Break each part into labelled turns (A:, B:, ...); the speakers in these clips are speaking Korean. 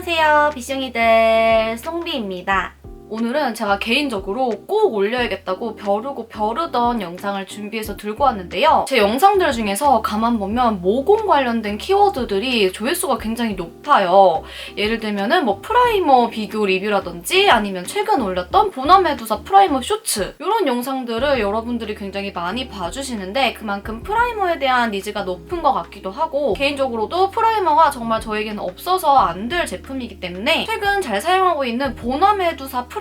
A: 안녕하세요. 비숑이들 송비입니다 오늘은 제가 개인적으로 꼭 올려야겠다고 벼르고 벼르던 영상을 준비해서 들고 왔는데요. 제 영상들 중에서 가만 보면 모공 관련된 키워드들이 조회수가 굉장히 높아요. 예를 들면은 뭐 프라이머 비교 리뷰라든지 아니면 최근 올렸던 보나메두사 프라이머 쇼츠 이런 영상들을 여러분들이 굉장히 많이 봐주시는데 그만큼 프라이머에 대한 니즈가 높은 것 같기도 하고 개인적으로도 프라이머가 정말 저에게는 없어서 안 될 제품이기 때문에 최근 잘 사용하고 있는 보나메두사 프라이머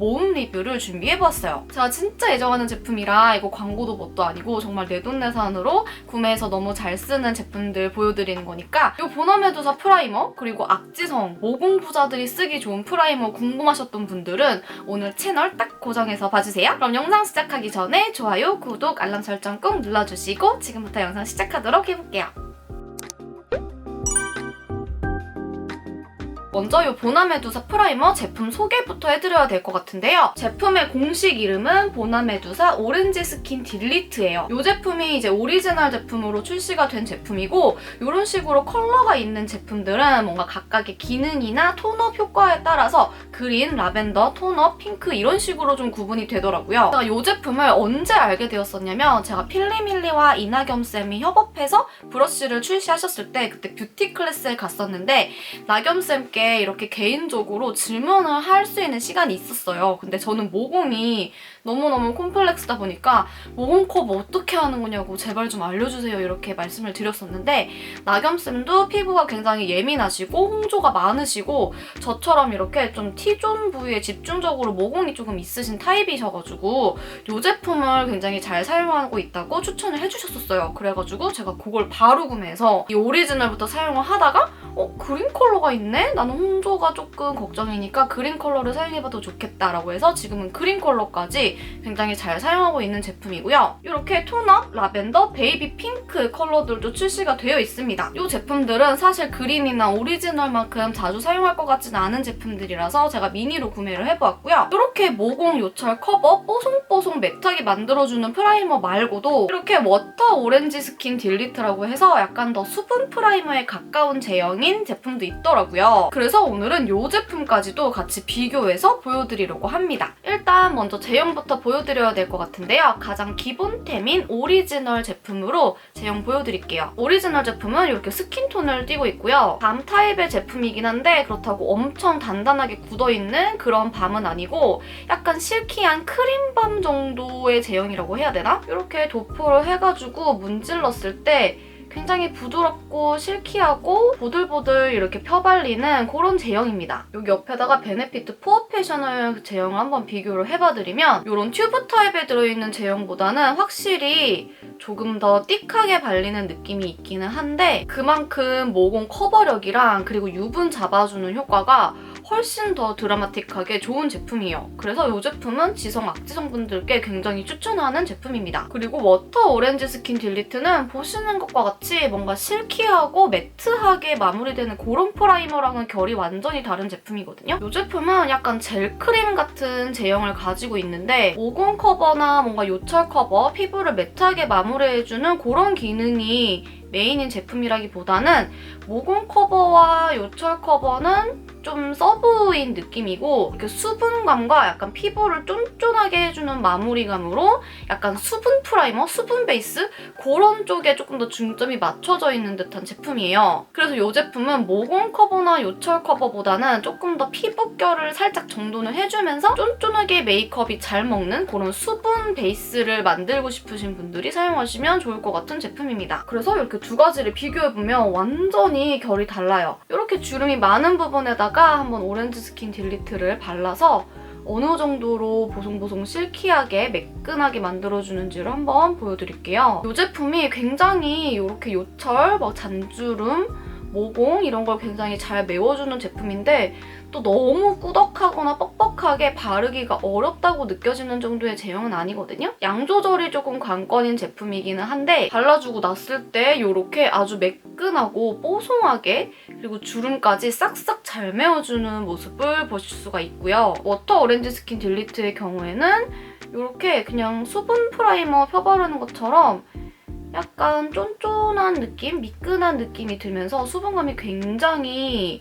A: 모음 리뷰를 준비해봤어요. 제가 진짜 애정하는 제품이라 이거 광고도 뭣도 아니고 정말 내돈내산으로 구매해서 너무 잘 쓰는 제품들 보여드리는 거니까 이 보나메두사 프라이머 그리고 악지성 모공 부자들이 쓰기 좋은 프라이머 궁금하셨던 분들은 오늘 채널 딱 고정해서 봐주세요. 그럼 영상 시작하기 전에 좋아요, 구독, 알람 설정 꼭 눌러주시고 지금부터 영상 시작하도록 해볼게요. 먼저 이 보나메두사 프라이머 제품 소개부터 해드려야 될 것 같은데요. 제품의 공식 이름은 보나메두사 오렌지 스킨 딜리트예요. 이 제품이 이제 오리지널 제품으로 출시가 된 제품이고 이런 식으로 컬러가 있는 제품들은 뭔가 각각의 기능이나 톤업 효과에 따라서 그린, 라벤더, 톤업, 핑크 이런 식으로 좀 구분이 되더라고요. 제가 이 제품을 언제 알게 되었었냐면 제가 필리밀리와 이나겸 쌤이 협업해서 브러쉬를 출시하셨을 때 그때 뷰티 클래스에 갔었는데 나겸 쌤께 이렇게 개인적으로 질문을 할 수 있는 시간이 있었어요. 근데 저는 모공이 너무너무 콤플렉스다 보니까 모공컵 어떻게 하는 거냐고 제발 좀 알려주세요 이렇게 말씀을 드렸었는데 나겸쌤도 피부가 굉장히 예민하시고 홍조가 많으시고 저처럼 이렇게 좀 T존 부위에 집중적으로 모공이 조금 있으신 타입이셔가지고 이 제품을 굉장히 잘 사용하고 있다고 추천을 해주셨었어요. 그래가지고 제가 그걸 바로 구매해서 이 오리지널부터 사용을 하다가 어? 그린 컬러가 있네? 나는 홍조가 조금 걱정이니까 그린 컬러를 사용해봐도 좋겠다라고 해서 지금은 그린 컬러까지 굉장히 잘 사용하고 있는 제품이고요. 이렇게 톤업, 라벤더, 베이비 핑크 컬러들도 출시가 되어 있습니다. 이 제품들은 사실 그린이나 오리지널만큼 자주 사용할 것 같지는 않은 제품들이라서 제가 미니로 구매를 해보았고요. 이렇게 모공 요철 커버 뽀송뽀송 매트하게 만들어주는 프라이머 말고도 이렇게 워터 오렌지 스킨 딜리트라고 해서 약간 더 수분 프라이머에 가까운 제형인 제품도 있더라고요. 그래서 오늘은 이 제품까지도 같이 비교해서 보여드리려고 합니다. 일단 먼저 제형부터 보여드려야 될 것 같은데요. 가장 기본템인 오리지널 제품으로 제형 보여드릴게요. 오리지널 제품은 이렇게 스킨톤을 띠고 있고요. 밤 타입의 제품이긴 한데 그렇다고 엄청 단단하게 굳어있는 그런 밤은 아니고 약간 실키한 크림밤 정도의 제형이라고 해야 되나? 이렇게 도포를 해가지고 문질렀을 때 굉장히 부드럽고 실키하고 보들보들 이렇게 펴발리는 그런 제형입니다. 여기 옆에다가 베네피트 포어 패셔널 제형을 한번 비교를 해봐드리면 이런 튜브 타입에 들어있는 제형보다는 확실히 조금 더 띡하게 발리는 느낌이 있기는 한데 그만큼 모공 커버력이랑 그리고 유분 잡아주는 효과가 훨씬 더 드라마틱하게 좋은 제품이에요. 그래서 이 제품은 지성 악지성 분들께 굉장히 추천하는 제품입니다. 그리고 워터 오렌지 스킨 딜리트는 보시는 것과 같이 뭔가 실키하고 매트하게 마무리되는 그런 프라이머랑은 결이 완전히 다른 제품이거든요. 이 제품은 약간 젤 크림 같은 제형을 가지고 있는데 모공 커버나 뭔가 요철 커버, 피부를 매트하게 마무리해주는 그런 기능이 메인인 제품이라기보다는 모공 커버와 요철 커버는 좀 서브인 느낌이고 이렇게 수분감과 약간 피부를 쫀쫀하게 해주는 마무리감으로 약간 수분 프라이머, 수분 베이스 그런 쪽에 조금 더 중점이 맞춰져 있는 듯한 제품이에요. 그래서 이 제품은 모공 커버나 요철 커버보다는 조금 더 피부결을 살짝 정돈을 해주면서 쫀쫀하게 메이크업이 잘 먹는 그런 수분 베이스를 만들고 싶으신 분들이 사용하시면 좋을 것 같은 제품입니다. 그래서 이렇게 두 가지를 비교해보면 완전히 결이 달라요. 이렇게 주름이 많은 부분에다 가 한번 오렌지 스킨 딜리트를 발라서 어느 정도로 보송보송 실키하게 매끈하게 만들어주는지를 한번 보여드릴게요. 이 제품이 굉장히 이렇게 요철, 막 잔주름, 모공 이런 걸 굉장히 잘 메워주는 제품인데 또 너무 꾸덕하거나 뻑뻑하게 바르기가 어렵다고 느껴지는 정도의 제형은 아니거든요. 양 조절이 조금 관건인 제품이기는 한데 발라주고 났을 때 이렇게 아주 매끈하고 뽀송하게 그리고 주름까지 싹싹 잘 메워주는 모습을 보실 수가 있고요. 워터 오렌지 스킨 딜리트의 경우에는 이렇게 그냥 수분 프라이머 펴바르는 것처럼 약간 쫀쫀한 느낌, 미끈한 느낌이 들면서 수분감이 굉장히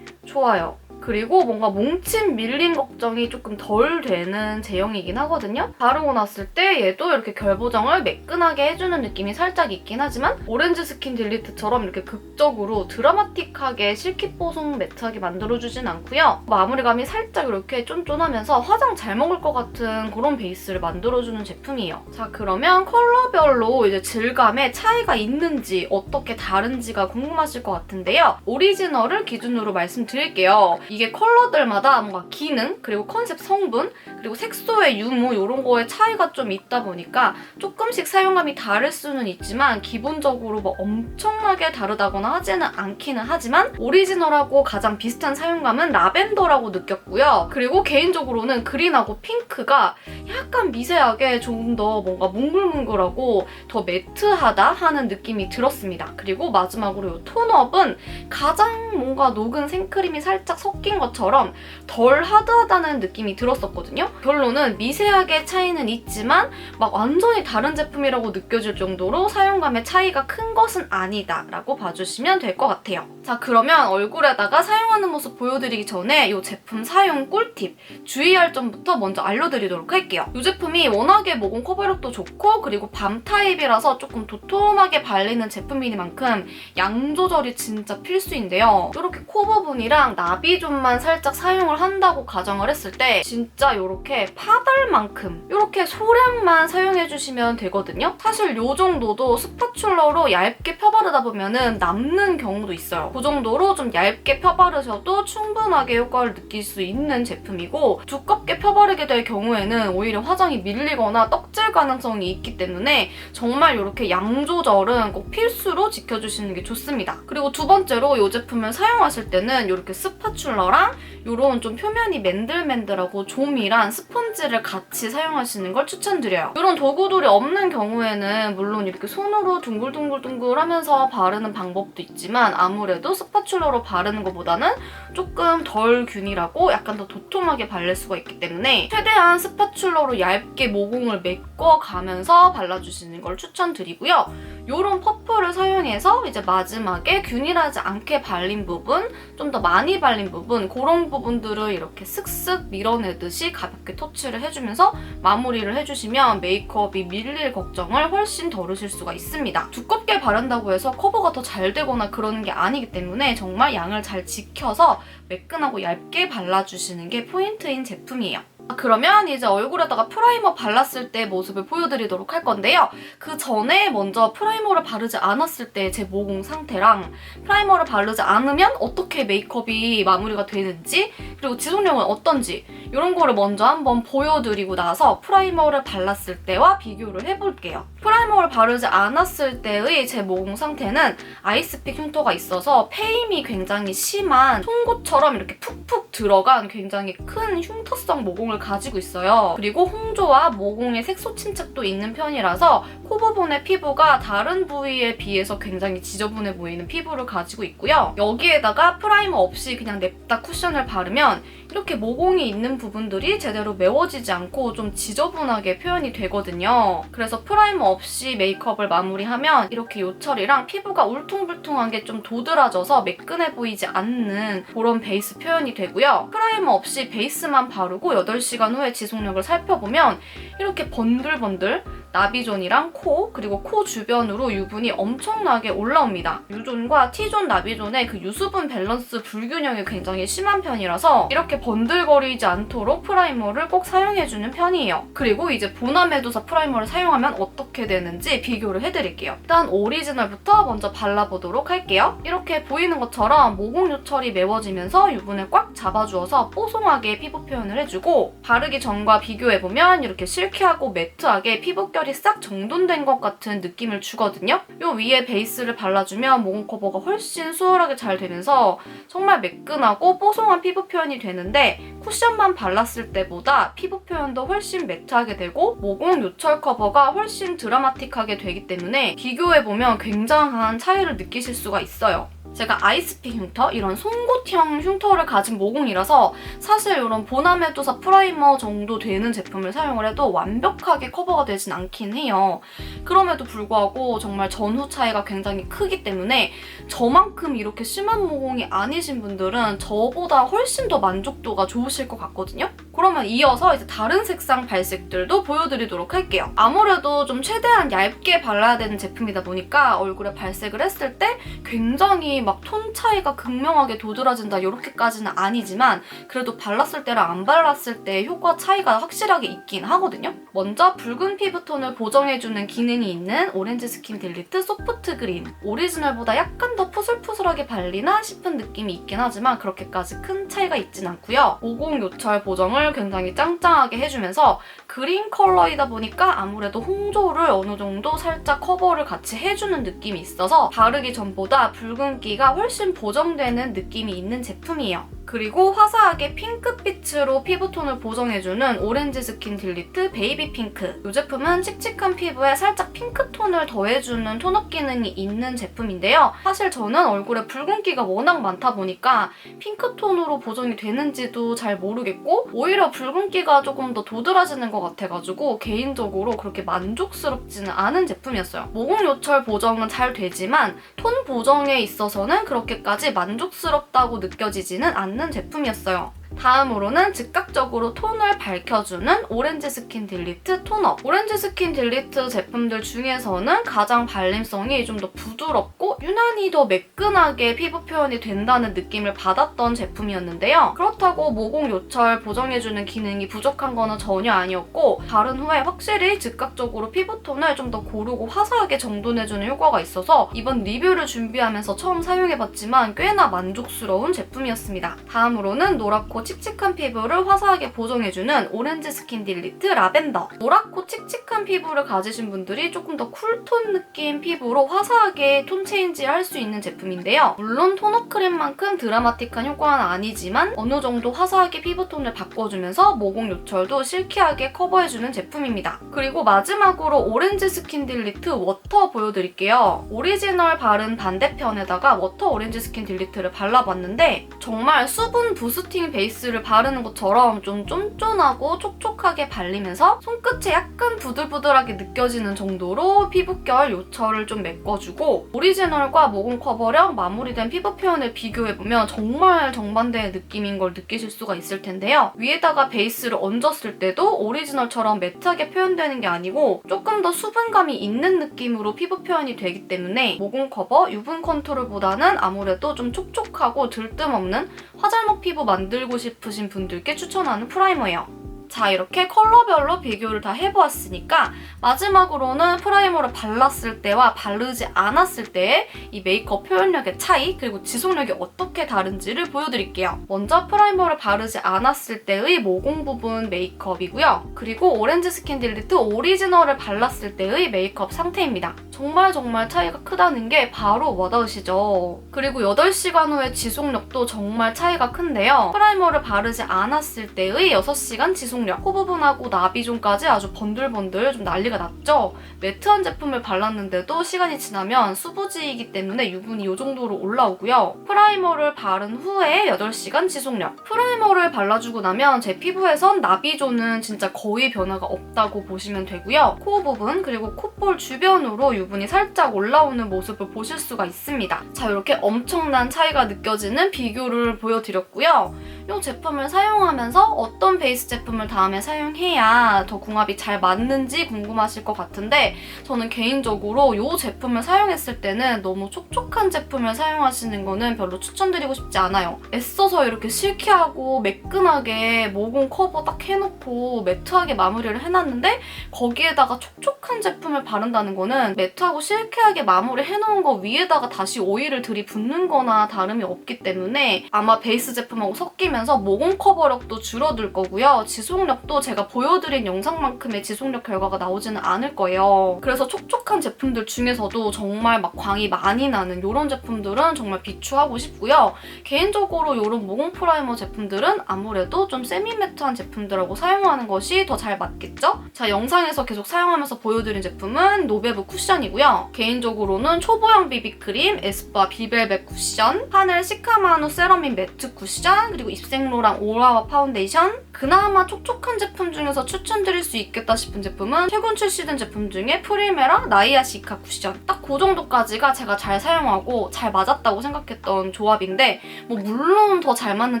A: 좋아요. 그리고 뭔가 뭉침 밀림 걱정이 조금 덜 되는 제형이긴 하거든요. 바르고 났을 때 얘도 이렇게 결보정을 매끈하게 해주는 느낌이 살짝 있긴 하지만 오렌지 스킨 딜리트처럼 이렇게 극적으로 드라마틱하게 실키 뽀송 매트하게 만들어주진 않고요. 마무리감이 살짝 이렇게 쫀쫀하면서 화장 잘 먹을 것 같은 그런 베이스를 만들어주는 제품이에요. 자 그러면 컬러별로 이제 질감에 차이가 있는지 어떻게 다른지가 궁금하실 것 같은데요. 오리지널을 기준으로 말씀드릴게요. 이게 컬러들마다 뭔가 기능, 그리고 컨셉 성분, 그리고 색소의 유무 이런 거에 차이가 좀 있다 보니까 조금씩 사용감이 다를 수는 있지만 기본적으로 뭐 엄청나게 다르다거나 하지는 않기는 하지만 오리지널하고 가장 비슷한 사용감은 라벤더라고 느꼈고요. 그리고 개인적으로는 그린하고 핑크가 약간 미세하게 조금 더 뭔가 몽글몽글하고 더 매트하다 하는 느낌이 들었습니다. 그리고 마지막으로 이 톤업은 가장 뭔가 녹은 생크림이 살짝 섞인 것처럼 덜 하드하다는 느낌이 들었었거든요. 결론은 미세하게 차이는 있지만 막 완전히 다른 제품이라고 느껴질 정도로 사용감의 차이가 큰 것은 아니다 라고 봐주시면 될 것 같아요. 자 그러면 얼굴에다가 사용하는 모습 보여드리기 전에 이 제품 사용 꿀팁 주의할 점부터 먼저 알려드리도록 할게요. 이 제품이 워낙에 모공 커버력도 좋고 그리고 밤 타입이라서 조금 도톰하게 발리는 제품이니만큼 양 조절이 진짜 필수인데요. 이렇게 코 부분이랑 나비 존만 살짝 사용을 한다고 가정을 했을 때 진짜 이렇게 파달만큼 이렇게 소량만 사용해주시면 되거든요. 사실 이 정도도 스파츌러로 얇게 펴바르다 보면은 남는 경우도 있어요. 그 정도로 좀 얇게 펴바르셔도 충분하게 효과를 느낄 수 있는 제품이고 두껍게 펴바르게 될 경우에는 오히려 화장이 밀리거나 떡질 가능성이 있기 때문에 정말 이렇게 양 조절은 꼭 필수로 지켜주시는 게 좋습니다. 그리고 두 번째로 이 제품을 사용하실 때는 이렇게 스파츌러랑 이런 좀 표면이 맨들맨들하고 조밀한 스펀지를 같이 사용하시는 걸 추천드려요. 이런 도구들이 없는 경우에는 물론 이렇게 손으로 둥글둥글둥글 하면서 바르는 방법도 있지만 아무래도 스파츌러로 바르는 것보다는 조금 덜 균일하고 약간 더 도톰하게 발릴 수가 있기 때문에 최대한 스파츌러로 얇게 모공을 메꿔가면서 발라주시는 걸 추천드리고요. 이런 퍼프를 사용해서 이제 마지막에 균일하지 않게 발린 부분, 좀 더 많이 발린 부분 그런 부분들을 이렇게 슥슥 밀어내듯이 가볍게 터치를 해주면서 마무리를 해주시면 메이크업이 밀릴 걱정을 훨씬 덜으실 수가 있습니다. 두껍게 바른다고 해서 커버가 더 잘 되거나 그러는 게 아니기 때문에 정말 양을 잘 지켜서 매끈하고 얇게 발라주시는 게 포인트인 제품이에요. 아, 그러면 이제 얼굴에다가 프라이머 발랐을 때 모습을 보여드리도록 할 건데요. 그 전에 먼저 프라이머를 바르지 않았을 때 제 모공 상태랑 프라이머를 바르지 않으면 어떻게 메이크업이 마무리가 되는지 그리고 지속력은 어떤지 이런 거를 먼저 한번 보여드리고 나서 프라이머를 발랐을 때와 비교를 해볼게요. 프라이머를 바르지 않았을 때의 제 모공 상태는 아이스픽 흉터가 있어서 페임이 굉장히 심한 송곳처럼 이렇게 푹푹 들어간 굉장히 큰 흉터성 모공을 가지고 있어요. 그리고 홍조와 모공의 색소 침착도 있는 편이라서 코 부분의 피부가 다른 부위에 비해서 굉장히 지저분해 보이는 피부를 가지고 있고요. 여기에다가 프라이머 없이 그냥 냅다 쿠션을 바르면 이렇게 모공이 있는 부분들이 제대로 메워지지 않고 좀 지저분하게 표현이 되거든요. 그래서 프라이머 없이 메이크업을 마무리하면 이렇게 요철이랑 피부가 울퉁불퉁한 게 좀 도드라져서 매끈해 보이지 않는 그런 베이스 표현이 되고요. 프라이머 없이 베이스만 바르고 8시간 후에 지속력을 살펴보면 이렇게 번들번들 나비존이랑 코 그리고 코 주변으로 유분이 엄청나게 올라옵니다. 유존과 T존 나비존의 그 유수분 밸런스 불균형이 굉장히 심한 편이라서 이렇게 번들거리지 않도록 프라이머를 꼭 사용해주는 편이에요. 그리고 이제 보나 메두사 프라이머를 사용하면 어떻게 되는지 비교를 해드릴게요. 일단 오리지널부터 먼저 발라보도록 할게요. 이렇게 보이는 것처럼 모공 요철이 메워지면서 유분을 꽉 잡아주어서 뽀송하게 피부 표현을 해주고 바르기 전과 비교해보면 이렇게 실키하고 매트하게 피부결 이 싹 정돈된 것 같은 느낌을 주거든요. 요 위에 베이스를 발라주면 모공 커버가 훨씬 수월하게 잘 되면서 정말 매끈하고 뽀송한 피부 표현이 되는데 쿠션만 발랐을 때보다 피부 표현도 훨씬 매트하게 되고 모공 요철 커버가 훨씬 드라마틱하게 되기 때문에 비교해보면 굉장한 차이를 느끼실 수가 있어요. 제가 아이스픽 흉터, 이런 송곳형 흉터를 가진 모공이라서 사실 이런 보나메두사 프라이머 정도 되는 제품을 사용을 해도 완벽하게 커버가 되진 않긴 해요. 그럼에도 불구하고 정말 전후 차이가 굉장히 크기 때문에 저만큼 이렇게 심한 모공이 아니신 분들은 저보다 훨씬 더 만족도가 좋으실 것 같거든요. 그러면 이어서 이제 다른 색상 발색들도 보여드리도록 할게요. 아무래도 좀 최대한 얇게 발라야 되는 제품이다 보니까 얼굴에 발색을 했을 때 굉장히 막 톤 차이가 극명하게 도드라진다 이렇게까지는 아니지만 그래도 발랐을 때랑 안 발랐을 때 효과 차이가 확실하게 있긴 하거든요. 먼저 붉은 피부톤을 보정해주는 기능이 있는 오렌지 스킨 딜리트 소프트 그린 오리지널보다 약간 더 푸슬푸슬하게 발리나 싶은 느낌이 있긴 하지만 그렇게까지 큰 차이가 있진 않고요. 모공 요철 보정을 굉장히 짱짱하게 해주면서 그린 컬러이다 보니까 아무래도 홍조를 어느 정도 살짝 커버를 같이 해주는 느낌이 있어서 바르기 전보다 붉은기가 훨씬 보정되는 느낌이 있는 제품이에요. 그리고 화사하게 핑크빛으로 피부톤을 보정해주는 오렌지 스킨 딜리트 베이비 핑크. 이 제품은 칙칙한 피부에 살짝 핑크톤을 더해주는 톤업 기능이 있는 제품인데요. 사실 저는 얼굴에 붉은기가 워낙 많다 보니까 핑크톤으로 보정이 되는지도 잘 모르겠고 오히려 붉은기가 조금 더 도드라지는 것 같아가지고 개인적으로 그렇게 만족스럽지는 않은 제품이었어요. 모공 요철 보정은 잘 되지만 톤 보정에 있어서는 그렇게까지 만족스럽다고 느껴지지는 않는 제품이었어요. 다음으로는 즉각적으로 톤을 밝혀주는 오렌지 스킨 딜리트 톤업. 오렌지 스킨 딜리트 제품들 중에서는 가장 발림성이 좀 더 부드럽고 유난히 더 매끈하게 피부 표현이 된다는 느낌을 받았던 제품이었는데요. 그렇다고 모공 요철 보정해주는 기능이 부족한 거는 전혀 아니었고 바른 후에 확실히 즉각적으로 피부톤을 좀 더 고르고 화사하게 정돈해주는 효과가 있어서 이번 리뷰를 준비하면서 처음 사용해봤지만 꽤나 만족스러운 제품이었습니다. 다음으로는 노랗고 칙칙한 피부를 화사하게 보정해주는 오렌지 스킨 딜리트 라벤더. 노랗고 칙칙한 피부를 가지신 분들이 조금 더 쿨톤 느낌 피부로 화사하게 톤 체인지 할수 있는 제품인데요. 물론 토너 크림만큼 드라마틱한 효과는 아니지만 어느 정도 화사하게 피부톤을 바꿔주면서 모공 요철도 실키하게 커버해주는 제품입니다. 그리고 마지막으로 오렌지 스킨 딜리트 워터 보여드릴게요. 오리지널 바른 반대편에다가 워터 오렌지 스킨 딜리트를 발라봤는데 정말 수분 부스팅 베이스 를 바르는 것처럼 좀 쫀쫀하고 촉촉하게 발리면서 손끝에 약간 부들부들하게 느껴지는 정도로 피부결 요철을 좀 메꿔주고 오리지널과 모공 커버력 마무리된 피부 표현을 비교해보면 정말 정반대의 느낌인 걸 느끼실 수가 있을 텐데요. 위에다가 베이스를 얹었을 때도 오리지널처럼 매트하게 표현되는 게 아니고 조금 더 수분감이 있는 느낌으로 피부 표현이 되기 때문에 모공 커버, 유분 컨트롤보다는 아무래도 좀 촉촉하고 들뜸 없는 화잘먹 피부 만들고 싶으신 분들께 추천하는 프라이머예요. 자 이렇게 컬러별로 비교를 다 해보았으니까 마지막으로는 프라이머를 발랐을 때와 바르지 않았을 때의 이 메이크업 표현력의 차이 그리고 지속력이 어떻게 다른지를 보여드릴게요. 먼저 프라이머를 바르지 않았을 때의 모공 부분 메이크업이고요. 그리고 오렌지 스킨 딜리트 오리지널을 발랐을 때의 메이크업 상태입니다. 정말 정말 차이가 크다는 게 바로 와닿으시죠? 그리고 8시간 후의 지속력도 정말 차이가 큰데요. 프라이머를 바르지 않았을 때의 6시간 지속력 코 부분하고 나비존까지 아주 번들번들 좀 난리가 났죠? 매트한 제품을 발랐는데도 시간이 지나면 수부지이기 때문에 유분이 이 정도로 올라오고요. 프라이머를 바른 후에 8시간 지속력. 프라이머를 발라주고 나면 제 피부에선 나비존은 진짜 거의 변화가 없다고 보시면 되고요. 코 부분 그리고 콧볼 주변으로 유분 이 살짝 올라오는 모습을 보실 수가 있습니다. 자 이렇게 엄청난 차이가 느껴지는 비교를 보여드렸고요. 이 제품을 사용하면서 어떤 베이스 제품을 다음에 사용해야 더 궁합이 잘 맞는지 궁금하실 것 같은데 저는 개인적으로 이 제품을 사용했을 때는 너무 촉촉한 제품을 사용하시는 거는 별로 추천드리고 싶지 않아요. 애써서 이렇게 실키하고 매끈하게 모공 커버 딱 해놓고 매트하게 마무리를 해놨는데 거기에다가 촉촉한 제품을 바른다는 거는 매 트하고 실키하게 마무리 해놓은 거 위에다가 다시 오일을 들이붓는 거나 다름이 없기 때문에 아마 베이스 제품하고 섞이면 줄이면서 모공 커버력도 줄어들 거고요. 지속력도 제가 보여드린 영상만큼의 지속력 결과가 나오지는 않을 거예요. 그래서 촉촉한 제품들 중에서도 정말 막 광이 많이 나는 이런 제품들은 정말 비추하고 싶고요. 개인적으로 이런 모공 프라이머 제품들은 아무래도 좀 세미 매트한 제품들하고 사용하는 것이 더 잘 맞겠죠? 자, 영상에서 계속 사용하면서 보여드린 제품은 노베브 쿠션 이고요. 개인적으로는 초보형 비비크림, 에스쁘아 비벨벳 쿠션, 하늘 시카마누 세라믹 매트 쿠션, 그리고 입생로랑 오라와 파운데이션. 그나마 촉촉한 제품 중에서 추천드릴 수 있겠다 싶은 제품은 최근 출시된 제품 중에 프리메라 나이아 시카 쿠션. 딱 그 정도까지가 제가 잘 사용하고 잘 맞았다고 생각했던 조합인데 뭐 물론 더 잘 맞는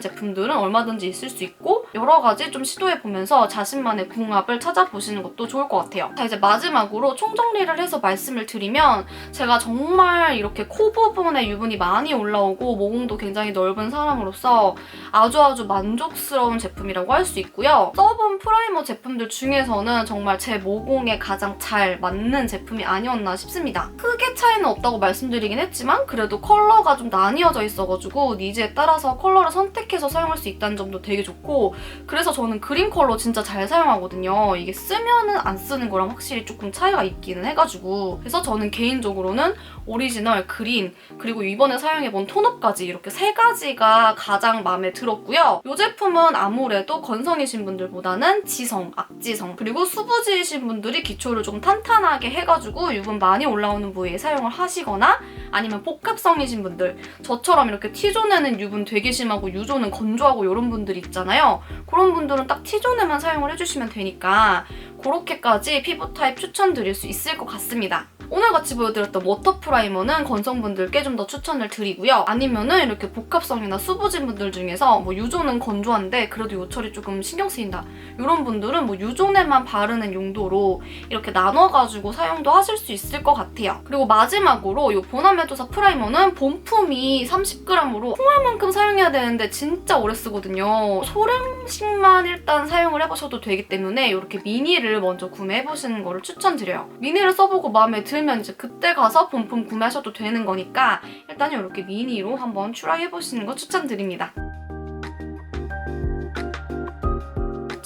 A: 제품들은 얼마든지 있을 수 있고 여러 가지 좀 시도해보면서 자신만의 궁합을 찾아보시는 것도 좋을 것 같아요. 자 이제 마지막으로 총정리를 해서 말씀을 드리면 제가 정말 이렇게 코 부분에 유분이 많이 올라오고 모공도 굉장히 넓은 사람으로서 아주 아주 만족스러운 제품이라고 할 수 있고요. 써본 프라이머 제품들 중에서는 정말 제 모공에 가장 잘 맞는 제품이 아니었나 싶습니다. 크게 차이는 없다고 말씀드리긴 했지만 그래도 컬러가 좀 나뉘어져 있어가지고 니즈에 따라서 컬러를 선택해서 사용할 수 있다는 점도 되게 좋고 그래서 저는 그린 컬러 진짜 잘 사용하거든요. 이게 쓰면은 안 쓰는 거랑 확실히 조금 차이가 있기는 해가지고 그래서 저는 개인적으로는 오리지널, 그린, 그리고 이번에 사용해본 톤업까지 이렇게 세 가지가 가장 마음에 들었고요. 이 제품은 아무래도 건성이신 분들보다는 지성, 악지성, 그리고 수부지이신 분들이 기초를 좀 탄탄하게 해가지고 유분 많이 올라오는 부위에 사용을 하시거나 아니면 복합성이신 분들, 저처럼 이렇게 T존에는 유분 되게 심하고 U존은 건조하고 이런 분들 있잖아요. 그런 분들은 딱 T존에만 사용을 해주시면 되니까 그렇게까지 피부 타입 추천드릴 수 있을 것 같습니다. 오늘 같이 보여드렸던 워터 프라이머는 건성분들께 좀 더 추천을 드리고요. 아니면은 이렇게 복합성이나 수부진 분들 중에서 뭐 유존은 건조한데 그래도 요철이 조금 신경 쓰인다. 이런 분들은 뭐 유존에만 바르는 용도로 이렇게 나눠가지고 사용도 하실 수 있을 것 같아요. 그리고 마지막으로 이 보나메도사 프라이머는 본품이 30g으로 통화만큼 사용해야 되는데 진짜 오래 쓰거든요. 소량씩만 일단 사용을 해보셔도 되기 때문에 이렇게 미니를 먼저 구매해보시는 거를 추천드려요. 미니를 써보고 마음에 들면 이제 그때 가서 본품 구매하셔도 되는 거니까 일단 이렇게 미니로 한번 트라이해보시는 거 추천드립니다.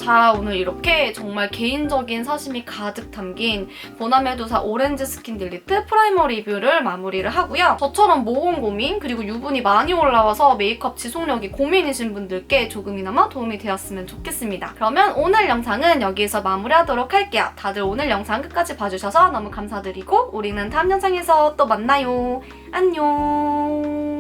A: 자 오늘 이렇게 정말 개인적인 사심이 가득 담긴 보나메두사 오렌지 스킨 딜리트 프라이머 리뷰를 마무리를 하고요. 저처럼 모공 고민 그리고 유분이 많이 올라와서 메이크업 지속력이 고민이신 분들께 조금이나마 도움이 되었으면 좋겠습니다. 그러면 오늘 영상은 여기에서 마무리하도록 할게요. 다들 오늘 영상 끝까지 봐주셔서 너무 감사드리고 우리는 다음 영상에서 또 만나요. 안녕